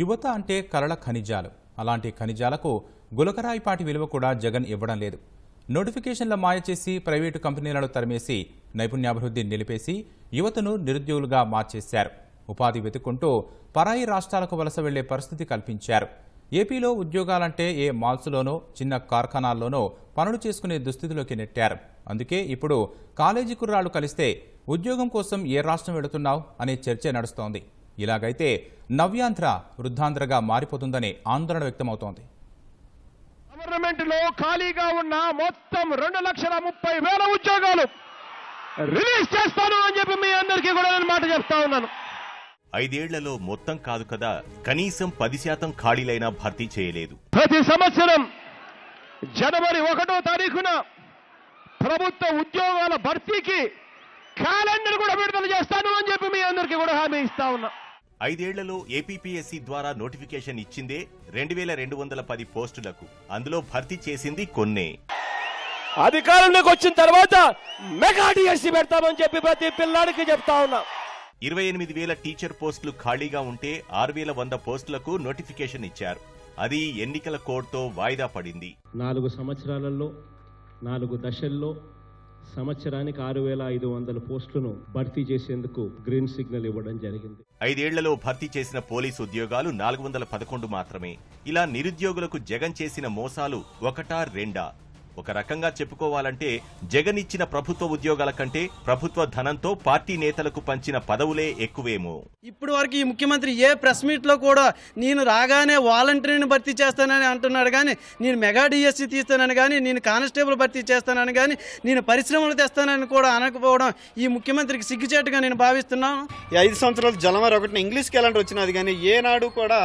యువత అంటే కలల ఖనిజాలు. అలాంటి ఖనిజాలకు గులకరాయిపాటి విలువ కూడా జగన్ ఇవ్వడం లేదు. నోటిఫికేషన్ల మాయ చేసి ప్రైవేటు కంపెనీలను తరిమేసి నైపుణ్యాభివృద్ధి నిలిపేసి యువతను నిరుద్యోగులుగా మార్చేశారు. ఉపాధి వెతుక్కుంటూ పరాయి రాష్ట్రాలకు వలస వెళ్ళే పరిస్థితి కల్పించారు. ఏపీలో ఉద్యోగాలంటే ఏ మాల్స్లోనో చిన్న కార్ఖానాల్లోనో పనులు చేసుకునే దుస్థితిలోకి నెట్టారు. అందుకే ఇప్పుడు కాలేజీ కుర్రాళ్ళు కలిస్తే ఉద్యోగం కోసం ఏ రాష్ట్రం వెళుతున్నావు అనే చర్చ నడుస్తోంది. ఇలాగైతే నవ్యాంధ్ర వృద్ధాంధ్రగా మారిపోతుందనే ఆందోళన వ్యక్తమవుతోంది. గవర్నమెంట్లో ఖాళీగా ఉన్న మొత్తం రెండు లక్షల ముప్పై వేల ఉద్యోగాలు రిలీజ్ చేస్తాను అని చెప్పి మీ అందరికీ కూడా నేను మాట చెప్తా ఉన్నాను. ఐదేళ్ళలో మొత్తం కాదు కదా కనీసం పది శాతం ఖాళీలైనా భర్తీ చేయలేదు. ప్రతి సంవత్సరం జనవరి ఒకటో తారీఖున ప్రభుత్వ ఉద్యోగాల భర్తీకి క్యాలెండర్ కూడా విడుదల చేస్తాను అని చెప్పి మీ అందరికీ కూడా హామీ ఇస్తా ఉన్నా. ఐదేళ్ళలో ఏపీపీఎస్సీ ద్వారా నోటిఫికేషన్ ఇచ్చిందే రెండు వేల రెండు వందల పది పోస్టులకు. అందులో భర్తీ చేసింది కొన్నే. అధికారంలోకి వచ్చిన తర్వాత మెగా డిఎస్సి పెడతామని చెప్పి ప్రతి పిల్లాడికి చెప్తా ఉన్నా. ఇరవై ఎనిమిది వేల టీచర్ పోస్టులు ఖాళీగా ఉంటే ఆరు వేల వంద పోస్టులకు నోటిఫికేషన్ ఇచ్చారు. అది ఎన్నికల కోడ్తో వాయిదా పడింది. నాలుగు సంవత్సరాలలో నాలుగు దశల్లో సంవత్సరానికి ఆరు వేల ఐదు వందల పోస్టులను భర్తీ చేసేందుకు గ్రీన్ సిగ్నల్ ఇవ్వడం జరిగింది. ఐదేళ్ళలో భర్తీ చేసిన పోలీసు ఉద్యోగాలు నాలుగు వందల పదకొండు మాత్రమే. ఇలా నిరుద్యోగులకు జగన్ చేసిన మోసాలు ఒకటా రెండా? ఒక రకంగా చెప్పుకోవాలంటే జగన్ ఇచ్చిన ప్రభుత్వ ఉద్యోగాల కంటే ప్రభుత్వ ధనంతో పార్టీ నేతలకు పంచిన పదవులే ఎక్కువేమో. ఇప్పుడు వరకు ఈ ముఖ్యమంత్రి ఏ ప్రెస్ మీట్లో కూడా నేను రాగానే వాలంటీర్ని భర్తీ చేస్తానని అంటున్నాడు కానీ నేను మెగా డిఎస్సి తీస్తానని కానీ నేను కానిస్టేబుల్ భర్తీ చేస్తానని కానీ నేను పరిశ్రమలు తెస్తానని కూడా అనకపోవడం ఈ ముఖ్యమంత్రికి సిగ్గుచేటుగా నేను భావిస్తున్నాను. ఈ ఐదు సంవత్సరాలు జనవరి ఒకటిన ఇంగ్లీష్ క్యాలెండర్ వచ్చినది కానీ ఏనాడు కూడా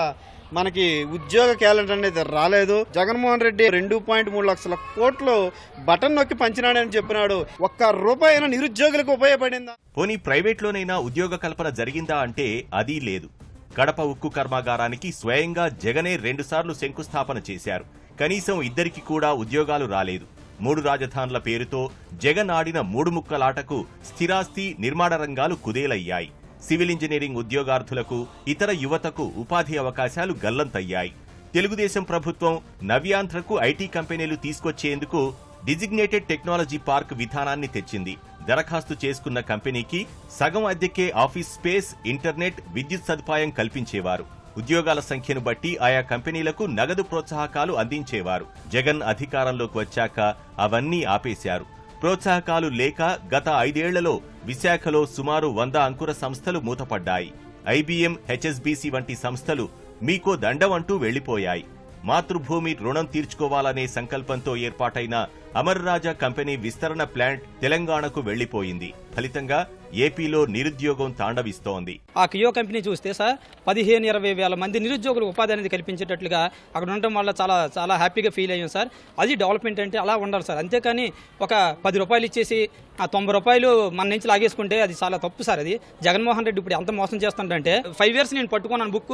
మనకి ఉద్యోగ క్యాలెండర్ అనేది రాలేదు. జగన్మోహన్ రెడ్డి రెండు పాయింట్ మూడు లక్షల కోట్లు బటన్ నొక్కి పంచినాడని చెప్పినాడు. ఒక్క రూపాయి నిరుద్యోగులకు ఉపయోగపడిందా? పోనీ ప్రైవేట్లోనైనా ఉద్యోగ కల్పన జరిగిందా అంటే అది లేదు. కడప ఉక్కు కర్మాగారానికి స్వయంగా జగనే రెండుసార్లు శంకుస్థాపన చేశారు. కనీసం ఇద్దరికి కూడా ఉద్యోగాలు రాలేదు. మూడు రాజధానుల పేరుతో జగన్ ఆడిన మూడు ముక్కలాటకు స్థిరాస్తి నిర్మాణ రంగాలు కుదేలయ్యాయి. సివిల్ ఇంజనీరింగ్ ఉద్యోగార్థులకు ఇతర యువతకు ఉపాధి అవకాశాలు గల్లంతయ్యాయి. తెలుగుదేశం ప్రభుత్వం నవ్యాంధ్రకు ఐటీ కంపెనీలు తీసుకొచ్చేందుకు డిజిగ్నేటెడ్ టెక్నాలజీ పార్క్ విధానాన్ని తెచ్చింది. దరఖాస్తు చేసుకున్న కంపెనీకి సగం అద్దెకే ఆఫీస్ స్పేస్ ఇంటర్నెట్ విద్యుత్ సదుపాయం కల్పించేవారు. ఉద్యోగాల సంఖ్యను బట్టి ఆయా కంపెనీలకు నగదు ప్రోత్సాహకాలు అందించేవారు. జగన్ అధికారంలోకి వచ్చాక అవన్నీ ఆపేశారు. ప్రోత్సాహకాలు లేక గత ఐదేళ్ళలో విశాఖలో సుమారు వంద అంకుర సంస్థలు మూతపడ్డాయి. ఐబీఎం హెచ్ఎస్బీసీ వంటి సంస్థలు మీకో దండం అంటూ వెళ్ళిపోయాయి మాతృభూమి రుణం తీర్చుకోవాలనే సంకల్పంతో ఏర్పాటైన అమర్ రాజా కంపెనీ విస్తరణ ప్లాంట్ తెలంగాణకు వెళ్ళిపోయింది ఫలితంగా ఏపీలో నిరుద్యోగం తాండవిస్తోంది. ఆ కియో కంపెనీ చూస్తే సార్ పదిహేను ఇరవై వేల మంది నిరుద్యోగులు ఉపాధి అనేది కల్పించేటట్లుగా అక్కడ ఉండటం వల్ల చాలా చాలా హ్యాపీగా ఫీల్ అయ్యాం సార్. అది డెవలప్మెంట్ అంటే అలా ఉండాలి సార్. అంతేకాని ఒక పది రూపాయలు ఇచ్చేసి ఆ తొంభై రూపాయలు మన నుంచి లాగేసుకుంటే అది చాలా తప్పు సార్ అది. జగన్మోహన్ రెడ్డి ఇప్పుడు ఎంత మోసం చేస్తుంటే ఫైవ్ ఇయర్స్ నేను పట్టుకున్నాను బుక్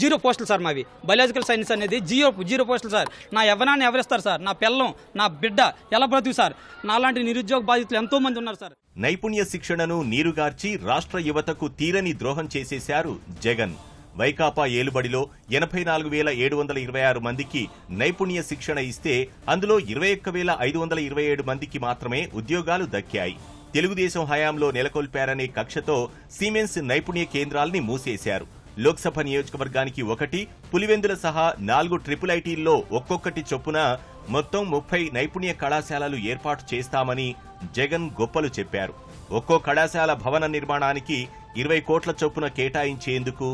జీరో పోస్టులు సార్ మావి. బయాలజికల్ సైన్స్ అనేది జీరో జీరో పోస్టులు సార్. నా యవ్వనాన్ని ఎవరిస్తారు సార్? నా పిల్లం నా బిడ్డ ఎలా బ్రతుకు సార్? నాలాంటి నిరుద్యోగ బాధితులు ఎంతో మంది ఉన్నారు సార్. నైపుణ్య శిక్షణను నీరుగార్చి రాష్ట్ర యువతకు తీరని ద్రోహం చేసేశారు జగన్. వైకాపా ఏలుబడిలో ఎనభై నాలుగు వేల ఏడు వందల ఇరవై ఆరు మందికి నైపుణ్య శిక్షణ ఇస్తే అందులో ఇరవై ఒక్క వేల ఐదు వందల ఇరవై ఏడు మందికి మాత్రమే ఉద్యోగాలు దక్కాయి. తెలుగుదేశం హయాంలో నెలకొల్పారనే కక్షతో సిమెన్స్ నైపుణ్య కేంద్రాల్ని మూసేశారు. లోక్సభ నియోజకవర్గానికి ఒకటి పులివెందుల సహా నాలుగు ట్రిపుల్ ఐటీల్లో ఒక్కొక్కటి చొప్పున మొత్తం ముప్పై నైపుణ్య కళాశాలలు ఏర్పాటు చేస్తామని జగన్ గొప్పలు చెప్పారు. ఒక్కో కళాశాల భవన నిర్మాణానికి ఇరవై కోట్ల చొప్పున కేటాయించేందుకు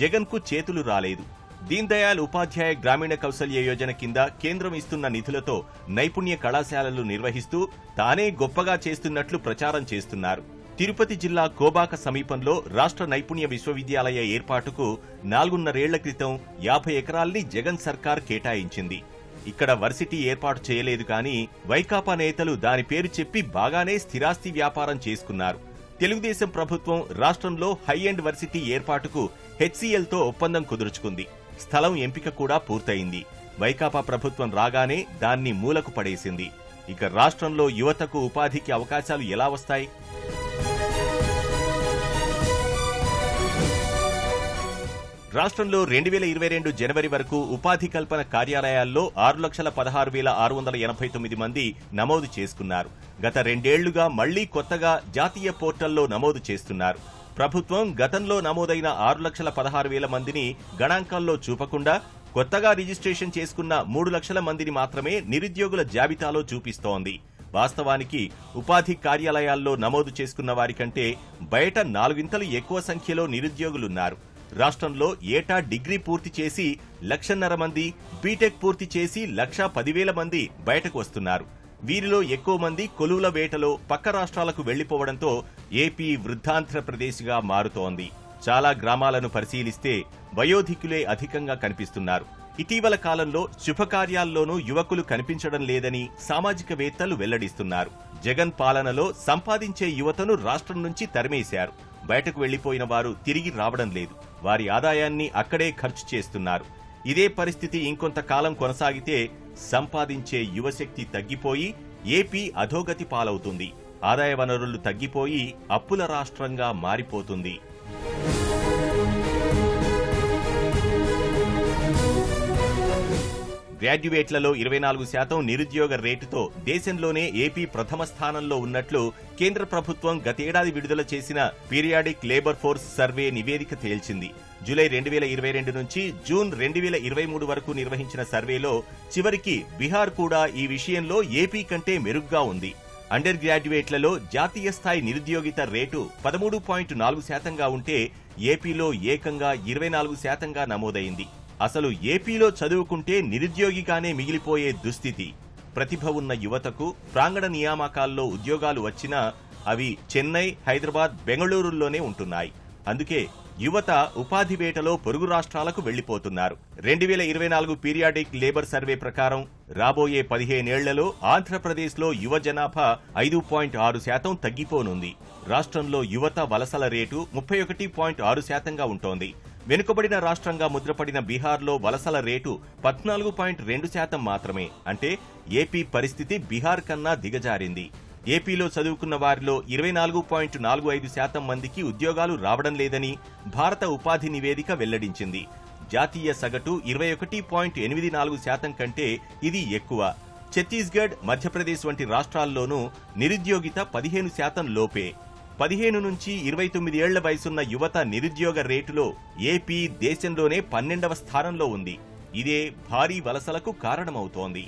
జగన్కు చేతులు రాలేదు. దీన్ దయాళ్ ఉపాధ్యాయ గ్రామీణ కౌశల్య యోజన కింద కేంద్రం ఇస్తున్న నిధులతో నైపుణ్య కళాశాలలు నిర్వహిస్తూ తానే గొప్పగా చేస్తున్నట్లు ప్రచారం చేస్తున్నారు. తిరుపతి జిల్లా కోబాక సమీపంలో రాష్ట్ర నైపుణ్య విశ్వవిద్యాలయ ఏర్పాటుకు నాలుగున్నరేళ్ళ క్రితం యాభై ఎకరాల్ని జగన్ సర్కార్ కేటాయించింది. ఇక్కడ వర్సిటీ ఏర్పాటు చేయలేదు కానీ వైకాపా నేతలు దాని పేరు చెప్పి బాగానే స్థిరాస్తి వ్యాపారం చేసుకున్నారు. తెలుగుదేశం ప్రభుత్వం రాష్ట్రంలో హై అండ్ వర్సిటీ ఏర్పాటుకు హెచ్సిఎల్తో ఒప్పందం కుదుర్చుకుంది. స్థలం ఎంపిక కూడా పూర్తయింది. వైకాపా ప్రభుత్వం రాగానే దాన్ని మూలకు పడేసింది. ఇక రాష్ట్రంలో యువతకు ఉపాధికి అవకాశాలు ఎలా వస్తాయి? రాష్ట్రంలో రెండు వేల ఇరవై రెండు జనవరి వరకు ఉపాధి కల్పన కార్యాలయాల్లో ఆరు లక్షల పదహారు వేల ఆరు వందల ఎనభై తొమ్మిది మంది నమోదు చేసుకున్నారు. గత రెండేళ్ళుగా మళ్ళీ కొత్తగా జాతీయ పోర్టల్లో నమోదు చేస్తున్నారు. ప్రభుత్వం గతంలో నమోదైన ఆరు లక్షల పదహారు వేల మందిని గణాంకాల్లో చూపకుండా కొత్తగా రిజిస్ట్రేషన్ చేసుకున్న మూడు లక్షల మందిని మాత్రమే నిరుద్యోగుల జాబితాలో చూపిస్తోంది. వాస్తవానికి ఉపాధి కార్యాలయాల్లో నమోదు చేసుకున్న వారికంటే బయట నాలుగింతలు ఎక్కువ సంఖ్యలో నిరుద్యోగులున్నారు. రాష్ట్రంలో ఏటా డిగ్రీ పూర్తి చేసి లక్షన్నర మంది బీటెక్ పూర్తి చేసి లక్షా పదివేల మంది బయటకు వస్తున్నారు. వీరిలో ఎక్కువ మంది కొలువుల వేటలో పక్క రాష్ట్రాలకు వెళ్ళిపోవడంతో ఏపీ వృద్ధాంధ్రప్రదేశ్గా మారుతోంది. చాలా గ్రామాలను పరిశీలిస్తే వయోధికులే అధికంగా కనిపిస్తున్నారు. ఇటీవల కాలంలో శుభకార్యాల్లోనూ యువకులు కనిపించడం లేదని సామాజికవేత్తలు వెల్లడిస్తున్నారు. జగన్ పాలనలో సంపాదించే యువతను రాష్ట్రం నుంచి తరిమేశారు. బయటకు వెళ్ళిపోయిన వారు తిరిగి రావడం లేదు. వారి ఆదాయాన్ని అక్కడే ఖర్చు చేస్తున్నారు. ఇదే పరిస్థితి ఇంకొంతకాలం కొనసాగితే సంపాదించే యువశక్తి తగ్గిపోయి ఏపీ అధోగతి పాలవుతుంది. ఆదాయ వనరులు తగ్గిపోయి అప్పుల రాష్ట్రంగా మారిపోతుంది. గ్రాడ్యుయేట్లలో ఇరవై నాలుగు శాతం నిరుద్యోగ రేటుతో దేశంలోనే ఏపీ ప్రథమ స్థానంలో ఉన్నట్లు కేంద్ర ప్రభుత్వం గతేడాది విడుదల చేసిన పీరియాడిక్ లేబర్ ఫోర్స్ సర్వే నివేదిక తేల్చింది. జూలై రెండు వేల ఇరవై రెండు నుంచి జూన్ రెండు వేల ఇరవై మూడు వరకు నిర్వహించిన సర్వేలో చివరికి బీహార్ కూడా ఈ విషయంలో ఏపీ కంటే మెరుగ్గా ఉంది. అండర్ గ్రాడ్యుయేట్లలో జాతీయ స్థాయి నిరుద్యోగిత రేటు పదమూడు పాయింట్ నాలుగు శాతంగా ఉంటే ఏపీలో ఏకంగా ఇరవై నాలుగు శాతంగా నమోదైంది. అసలు ఏపీలో చదువుకుంటే నిరుద్యోగిగానే మిగిలిపోయే దుస్థితి. ప్రతిభ ఉన్న యువతకు ప్రాంగణ నియామకాల్లో ఉద్యోగాలు వచ్చినా అవి చెన్నై హైదరాబాద్ బెంగళూరుల్లోనే ఉంటున్నాయి. అందుకే యువత ఉపాధి వేటలో పొరుగు రాష్ట్రాలకు వెళ్ళిపోతున్నారు రెండు వేల ఇరవై నాలుగు పీరియాడిక్ లేబర్ సర్వే ప్రకారం రాబోయే పదిహేనేళ్ళలో ఆంధ్రప్రదేశ్లో యువ జనాభా ఐదు పాయింట్ ఆరు శాతం తగ్గిపోనుంది. రాష్ట్రంలో యువత వలసల రేటు ముప్పై ఒకటి పాయింట్ ఆరు శాతంగా ఉంటోంది. వెనుకబడిన రాష్ట్రంగా ముద్రపడిన బీహార్లో వలసల రేటు పద్నాలుగు పాయింట్ రెండు శాతం మాత్రమే. అంటే ఏపీ పరిస్థితి బీహార్ కన్నా దిగజారింది. ఏపీలో చదువుకున్న వారిలో ఇరవై నాలుగు పాయింట్ నాలుగు ఐదు శాతం మందికి ఉద్యోగాలు రావడం లేదని భారత ఉపాధి నివేదిక వెల్లడించింది. జాతీయ సగటు ఇరవై ఒకటి పాయింట్ ఎనిమిది నాలుగు శాతం కంటే ఇది ఎక్కువ. ఛత్తీస్గఢ్ మధ్యప్రదేశ్ వంటి రాష్ట్రాల్లోనూ నిరుద్యోగిత పదిహేను శాతం లోపే. పదిహేను నుంచి ఇరవై తొమ్మిది ఏళ్ళ వయసున్న యువత నిరుద్యోగ రేటులో ఏపీ దేశంలోనే పన్నెండవ స్థానంలో ఉంది. ఇదే భారీ వలసలకు కారణమవుతోంది.